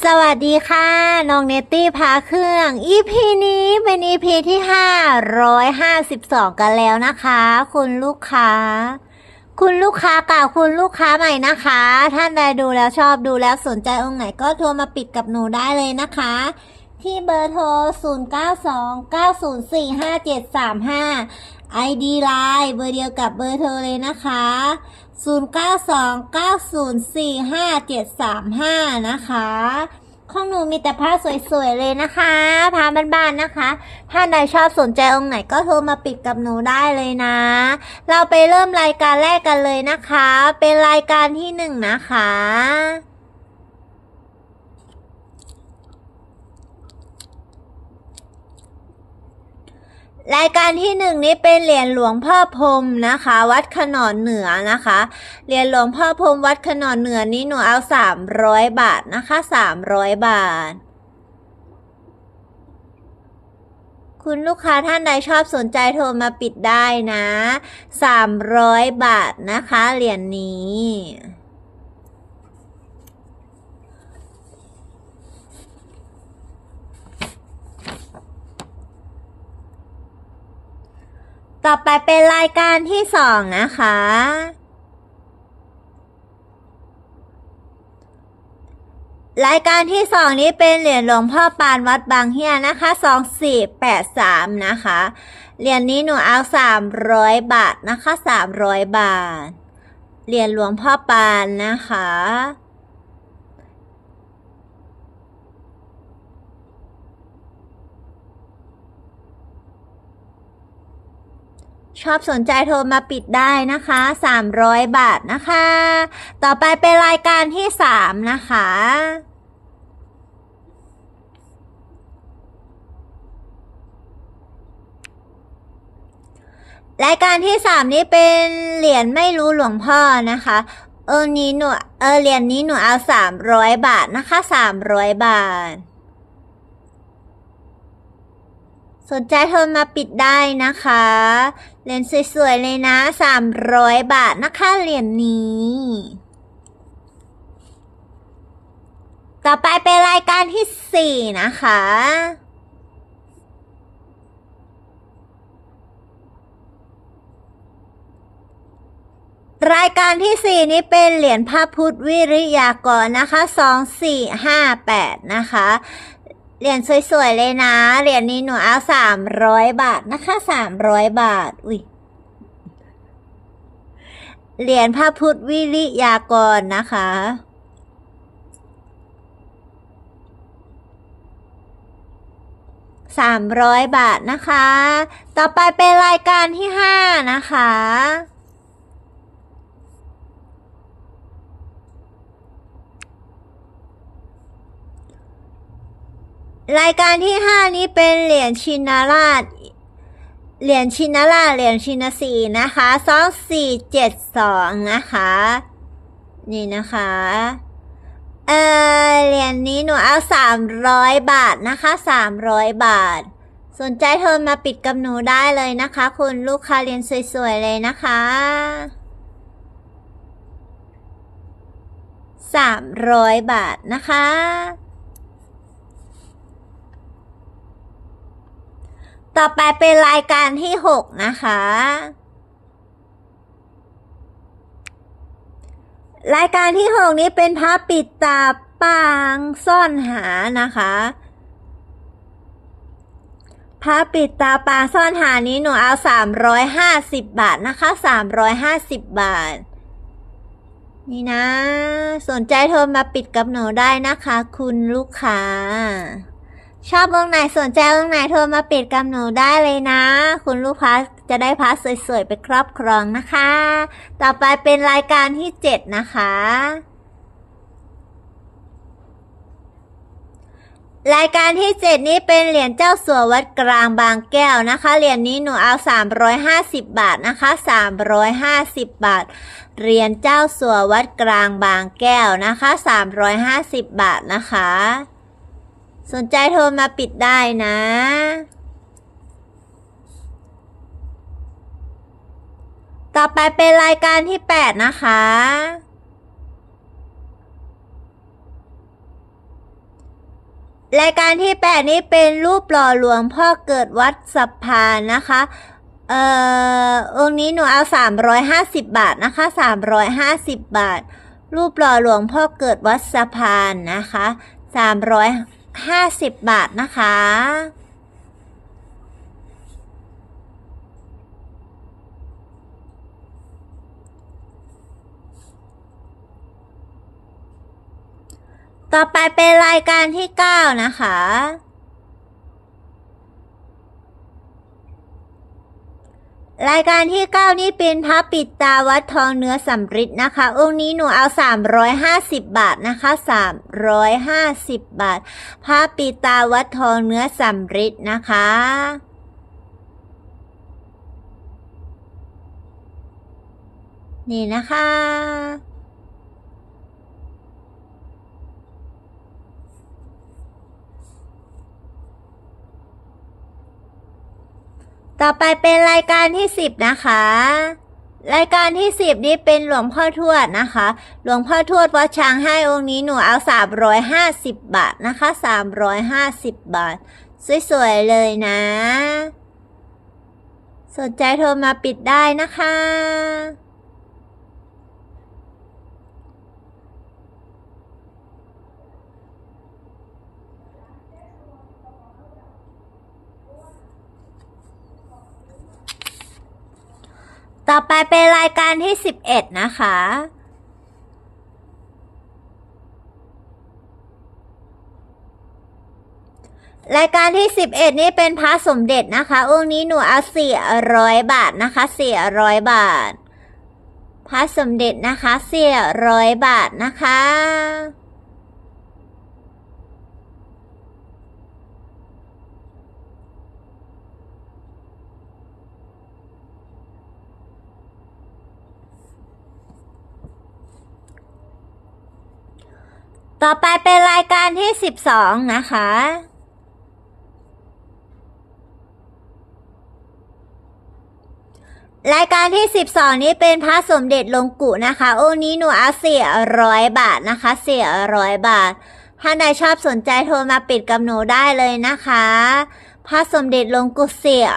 สวัสดีค่ะ น้องเนตตี้พาเครื่อง EP นี้เป็น EP ที่ 552 กันแล้วนะคะ คุณลูกค้า คุณลูกค้าเก่าคุณลูกค้าใหม่นะคะ ท่านใดดูแล้วชอบดูแล้วสนใจองค์ไหนก็โทรมาปิดกับหนูได้เลยนะคะ ที่เบอร์โทร 0929045735 ID Line เบอร์เดียวกับเบอร์โทรเลยนะคะ 0929045735 นะคะ ของหนูมีแต่ผ้าสวยๆเลยนะคะผ้าบ้านๆนะคะ ถ้าใดชอบสนใจองค์ไหนก็โทรมาปิดกับหนูได้เลยนะ เราไปเริ่มรายการแรกกันเลยนะคะ เป็นรายการที่หนึ่งนะคะ รายการที่หนึ่งนี้เป็นเหรียญหลวงพ่อพรมนะคะ วัดขนอนเหนือนะคะ เหรียญหลวงพ่อพรมวัดขนอนเหนือนี้หนูเอาสามร้อยบาทนะคะสามร้อยบาท คุณลูกค้าท่านใดชอบสนใจโทรมาปิดได้นะสามร้อยบาทนะคะ เหรียญนี้ ต่อไปเป็นรายการที่สองนะคะ รายการที่สองนี้เป็นเหรียญหลวงพ่อปานวัดบางเฮียนะคะสองสี่แปดสามนะคะ เหรียญนี้หนูเอาสามร้อยบาทนะคะสามร้อยบาท เหรียญหลวงพ่อปานนะคะ ชอบสนใจโทรมาปิดได้นะคะ 300 บาทนะคะ ต่อไปเป็นรายการที่ 3 นะคะ รายการที่ 3 นี้เป็นเหรียญไม่รู้หลวงพ่อนะคะ เออนี้หนูเออเหรียญนี้หนูเอา 300 บาทนะคะ 300 บาท สนใจโทรมาปิดได้นะคะ เหรียญสวยๆเลยนะ 300 บาทนะคะเหรียญนี้ ต่อไปเป็นรายการที่ 4 นะคะรายการที่ 4 นี้เป็นเหรียญพระพุทธวิริยากรนะคะ 2458 นะคะ เหรียญสวยๆเลยนะ เหรียญนี้หนูเอาสามร้อยบาทนะคะสามร้อยบาท อุ้ยเหรียญพระพุทธวิริยากรนะคะ สามร้อยบาทนะคะ ต่อไปเป็นรายการที่ห้านะคะ รายการที่ห้านี้เป็นเหรียญชินาราช เหรียญชินาราชเหรียญชินาสีนะคะสองสี่เจ็ดสองนะคะ นี่นะคะ เออเหรียญนี้หนูเอาสามร้อยบาทนะคะสามร้อยบาท สนใจโทรมาปิดกับหนูได้เลยนะคะ คุณลูกค้าเหรียญสวยๆเลยนะคะสามร้อยบาทนะคะ ต่อไปเป็นรายการที่6นะคะ รายการที่6นี้เป็นพระปิดตาปางซ่อนหานะคะพระปิดตาปางซ่อนหานี้หนูเอา350บาทนะคะ350บาท นี่นะ สนใจโทรมาปิดกับหนูได้นะคะ คุณลูกค้า ชอบวงไหนสนใจวงไหนโทรมาปิดกับหนูได้เลยนะ คุณลูกค้าจะได้พัสสวยๆ ไปครอบครองนะคะ ต่อไปเป็นรายการที่ 7 นะคะ รายการที่ 7 นี้เป็นเหรียญเจ้าสัววัดกลางบางแก้วนะคะ เหรียญนี้หนูเอา 350 บาทนะคะ 350 บาท เหรียญเจ้าสัววัดกลางบางแก้วนะคะ 350 บาทนะคะ สนใจโทรมาปิดได้นะ ต่อไปเป็นรายการที่ 8 นะคะ รายการที่แปดนี้เป็นรูปหล่อหลวงพ่อเกิดวัดสะพานนะคะ เอ่อองค์นี้หนูเอาสามร้อยห้าสิบบาทนะคะสามร้อยห้าสิบบาท รูปหล่อหลวงพ่อเกิดวัดสะพานนะคะสามร้อยห้าสิบบาทนะคะ ต่อไปเป็นรายการที่เก้านะคะ รายการที่เก้านี่เป็นพระปิดตาวัดทองเนื้อสำริดนะคะ องค์นี้หนูเอาสามร้อยห้าสิบบาทนะคะสามร้อยห้าสิบบาทพระปิดตาวัดทองเนื้อสำริดนะคะนี่นะคะ ต่อไปเป็นรายการที่สิบนะคะ รายการที่สิบนี้เป็นหลวงพ่อทวดนะคะ หลวงพ่อทวดวัดช้างให้องค์นี้หนูเอาสามร้อยห้าสิบบาทนะคะสามร้อยห้าสิบบาท สวยๆ เลยนะ สนใจโทรมาปิดได้นะคะ ต่อไปเป็นรายการที่ 11 นะคะ รายการที่ 11 นี่เป็นพระสมเด็จนะคะ องค์นี้หนูเอา 400 บาทนะคะ 400 บาท พระสมเด็จนะคะ 400 บาทนะคะ ต่อไปเป็นรายการที่12นะคะ รายการที่12นี้เป็นพระสมเด็จลงกุนะคะ โองค์นี้หนูเอา400บาทนะคะ400บาท ถ้าใดชอบสนใจโทรมาปิดกับหนูได้เลยนะคะ พระสมเด็จลงกุ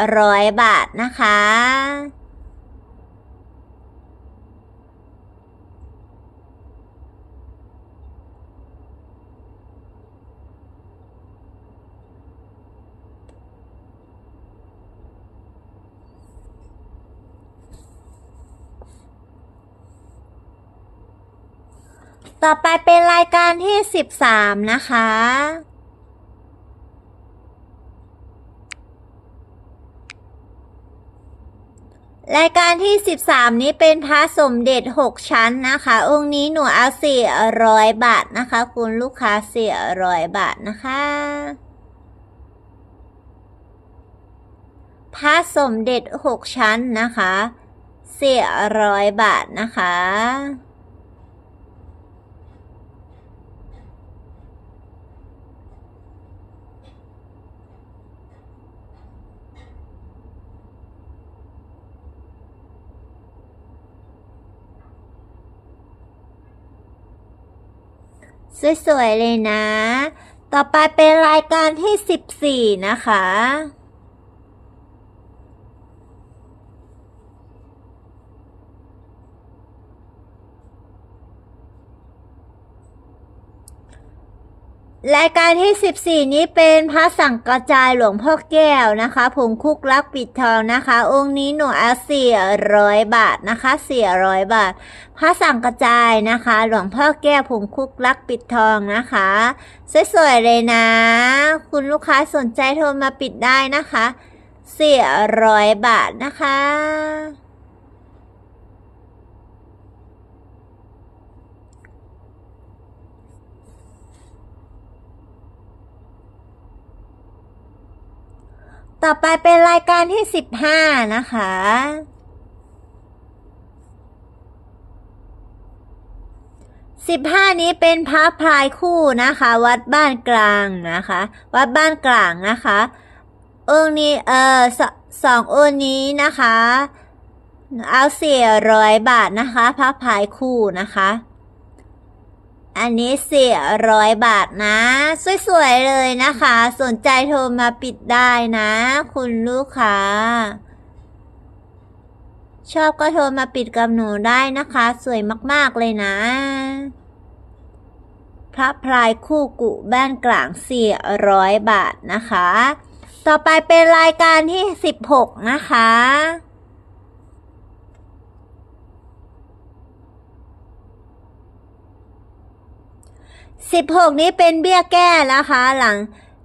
400บาทนะคะ ต่อไปเป็นรายการที่ 13 นะคะ รายการที่ 13 นี้เป็นพระสมเด็จ 6 ชั้นนะคะ องค์นี้หนูเอา 400 บาทนะคะ คุณลูกค้า 400 บาทนะคะพระสมเด็จ 6 ชั้นนะคะ 400 บาทนะคะ สวยๆเลยนะ ต่อไปเป็นรายการที่ 14 นะคะ รายการที่ 14 นี้เป็นพระสังกระจายหลวงพ่อแก้วนะคะผงคุกลักปิดทองนะคะ องค์นี้หนูเอา400บาทนะคะ400บาท พระสังกระจายนะคะ หลวงพ่อแก้วผงคุกลักปิดทองนะคะ สวยๆเลยนะ คุณลูกค้าสนใจโทรมาปิดได้นะคะ400บาทนะคะ ต่อไปเป็นรายการที่15นะคะ15นี้เป็นพระพลายคู่นะคะ วัดบ้านกลางนะคะ วัดบ้านกลางนะคะ องค์นี้เออสสององค์นี้นะคะ เอา400บาทนะคะ พระพลายคู่นะคะ อันนี้สี่ร้อยบาทนะ สวยๆเลยนะคะ สนใจโทรมาปิดได้นะ คุณลูกค้า ชอบก็โทรมาปิดกับหนูได้นะคะ สวยมากๆเลยนะ พระพลายคู่กุบ้านกลาง400บาทนะคะ ต่อไปเป็นรายการที่16นะคะ 16 นี้เป็นเบี้ยแก้นะคะ หลัง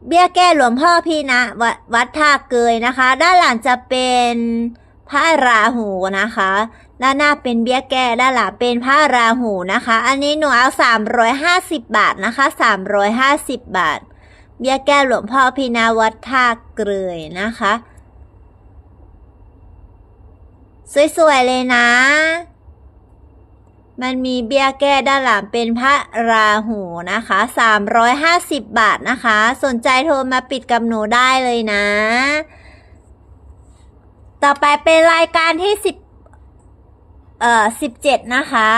เบี้ยแก้หลวงพ่อพี่นะวดวัดท่าเกยนะคะ ด้านหลังจะเป็นพระราหูนะคะ ด้านหน้าเป็นเบี้ยแก้ด้านหลังเป็นพระราหูนะคะ อันนี้หนูเอา350 บาทนะคะ350 บาท เบี้ยแก้หลวงพ่อพี่นาวัดท่าเกยนะคะ สวยๆเลยนะ มันมีเบี้ยแก้ด้านหลังเป็นพระราหูนะคะ 350 บาทนะคะ สนใจโทรมาปิดกับหนูได้เลยนะ ต่อไปเป็นรายการที่ 10 เอ่อ 17 นะคะ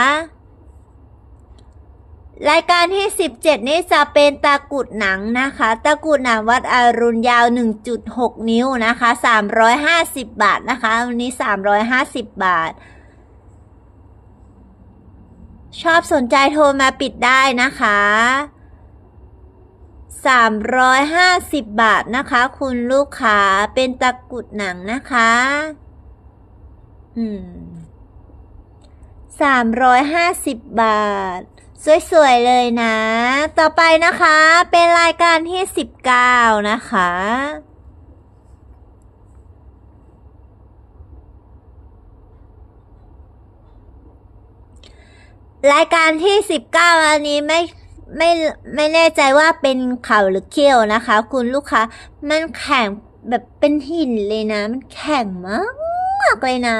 รายการที่ 17 นี้จะเป็นตะกรุดหนังนะคะ ตะกรุดหนังวัดอรุณยาว 1.6 นิ้วนะคะ 350 บาทนะคะ วันนี้ 350 บาท ชอบสนใจโทรมาปิดได้นะคะ 350 บาทนะคะ คุณลูกค้าเป็นตะกุดหนังนะคะ อืม 350 บาท สวยๆ เลยนะ ต่อไปนะคะ เป็นรายการที่ 19 นะคะ รายการที่ 19 อันนี้ไม่ไม่ไม่แน่ใจว่าเป็นเข่าหรือเขี้ยวนะคะ คุณลูกค้ามันแข็งแบบเป็นหินเลยนะ มันแข็งมากเลยนะ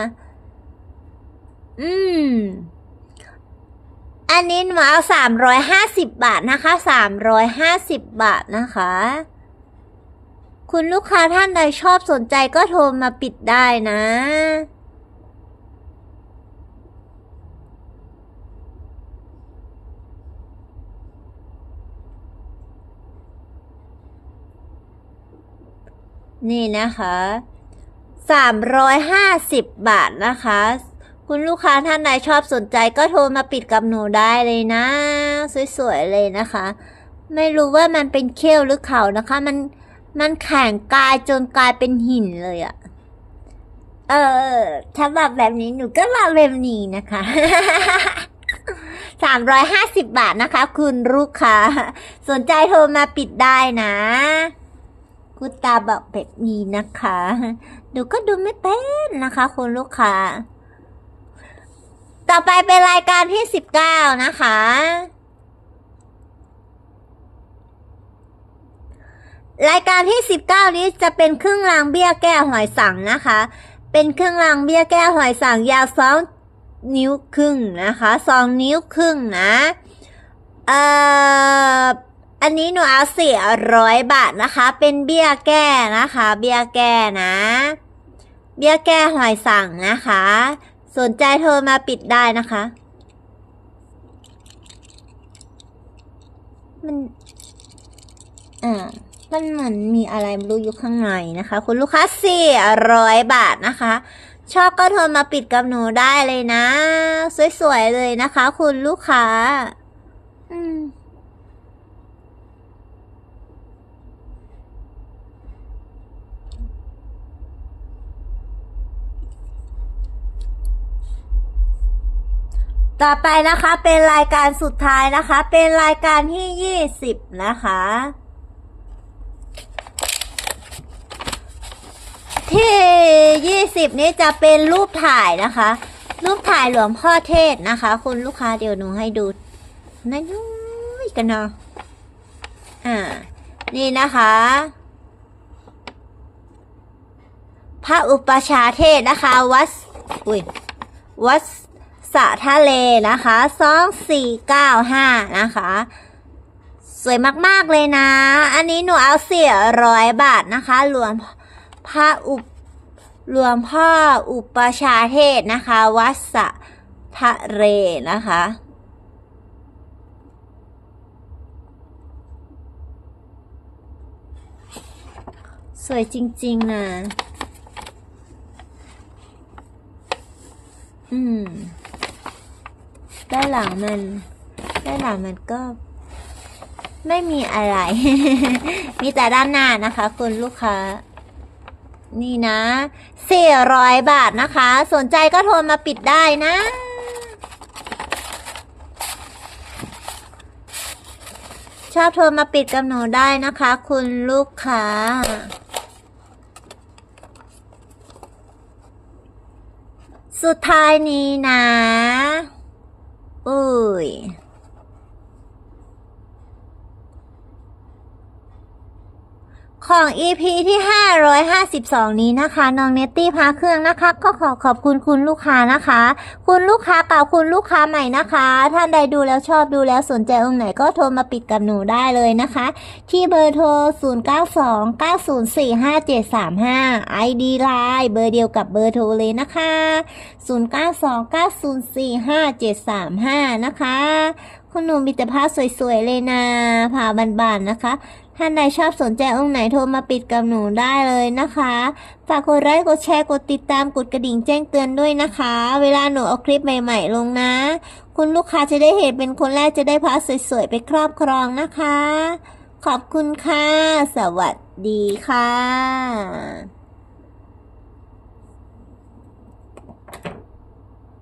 อืม อันนี้หนูเอาสามร้อยห้าสิบบาทนะคะสามร้อยห้าสิบบาทนะคะ คุณลูกค้าท่านใดชอบสนใจก็โทรมาปิดได้นะ นี่นะคะสามร้อยห้าสิบบาทนะคะ คุณลูกค้าท่านใดชอบสนใจก็โทรมาปิดกับหนูได้เลยนะ สวยๆเลยนะคะ ไม่รู้ว่ามันเป็นเขี้ยวหรือเขานะคะ มันมันแข็งกลายจนกลายเป็นหินเลยอะเออถ้าแบบแบบนี้หนูก็มาแบบนี้นะคะสามร้อยห้าสิบบาทนะคะ คุณลูกค้า สนใจโทรมาปิดได้นะ คุณตาบอกแบบนี้นะคะหนูก็ดูไม่เป็นนะคะ คุณลูกค้า ต่อไปเป็นรายการที่สิบเก้านะคะ รายการที่สิบเก้านี้จะเป็นเครื่องรางเบี้ยแก้หอยสังนะคะ เป็นเครื่องรางเบี้ยแก้หอยสังยาวสองนิ้วครึ่งนะคะสองนิ้วครึ่งนะ เอ่อ อันนี้หนูเอาสี่ร้อยบาทนะคะ เป็นเบี้ยแก้นะคะ เบี้ยแก้นะ เบี้ยแก้หอยสังนะคะ สนใจโทรมาปิดได้นะคะ มันอ่ามันเหมือนมีอะไรไม่รู้อยู่ข้างในนะคะ คุณลูกค้าสี่ร้อยบาทนะคะ ชอบก็โทรมาปิดกับหนูได้เลยนะ สวยๆเลยนะคะ คุณลูกค้า อืม ต่อไปนะคะเป็นรายการสุดท้ายนะคะ เป็นรายการที่ยี่สิบนะคะ ที่ยี่สิบนี้จะเป็นรูปถ่ายนะคะ รูปถ่ายหลวงพ่อเทศนะคะ คุณลูกค้าเดี๋ยวหนูให้ดูน้อยกันเนาะอ่า นี่นะคะ พระอุปชาเทศนะคะ วัดอุ้ยวัด สระทะเลนะคะสองสี่เก้าห้านะคะ สวยมากๆเลยนะ อันนี้หนูเอาเสียร้อยบาทนะคะรวมพระอุปรวมพ่ออุปชาเทศนะคะ วัดสะทะเลนะคะสวยจริง ๆ นะ อืม ด้านหลังมันด้านหลังมันก็ไม่มีอะไร มีแต่ด้านหน้านะคะ คุณลูกค้า นี่นะสี่ร้อยบาทนะคะ สนใจก็โทรมาปิดได้นะ ชอบโทรมาปิดกับหนูได้นะคะ คุณลูกค้าสุดท้ายนี้นะ อุ้ ของ EP ที่ 552 นี้นะคะ น้องเนตตี้พาเครื่องนะคะ ก็ขอขอบคุณคุณลูกค้านะคะ คุณลูกค้าเก่าคุณลูกค้าใหม่นะคะ ท่านใดดูแล้วชอบดูแล้วสนใจองค์ไหนก็โทรมาปิดกับหนูได้เลยนะคะ ที่เบอร์โทร 0929045735 ID Line เบอร์เดียวกับเบอร์โทรเลยนะคะ 0929045735 นะคะ คุณหนูมีแต่ผ้าสวยๆเลยนะผ้าบานๆนะคะท่านใดชอบสนใจองค์ไหนโทรมาปิดกับหนูได้เลยนะคะ ฝากกดไลค์กดแชร์กดติดตามกดกระดิ่งแจ้งเตือนด้วยนะคะ เวลาหนูเอาคลิปใหม่ ๆ ลงนะ คุณลูกค้าจะได้เห็นเป็นคนแรกจะได้พาสวยๆไปครอบครองนะคะ ขอบคุณค่ะ สวัสดีค่ะ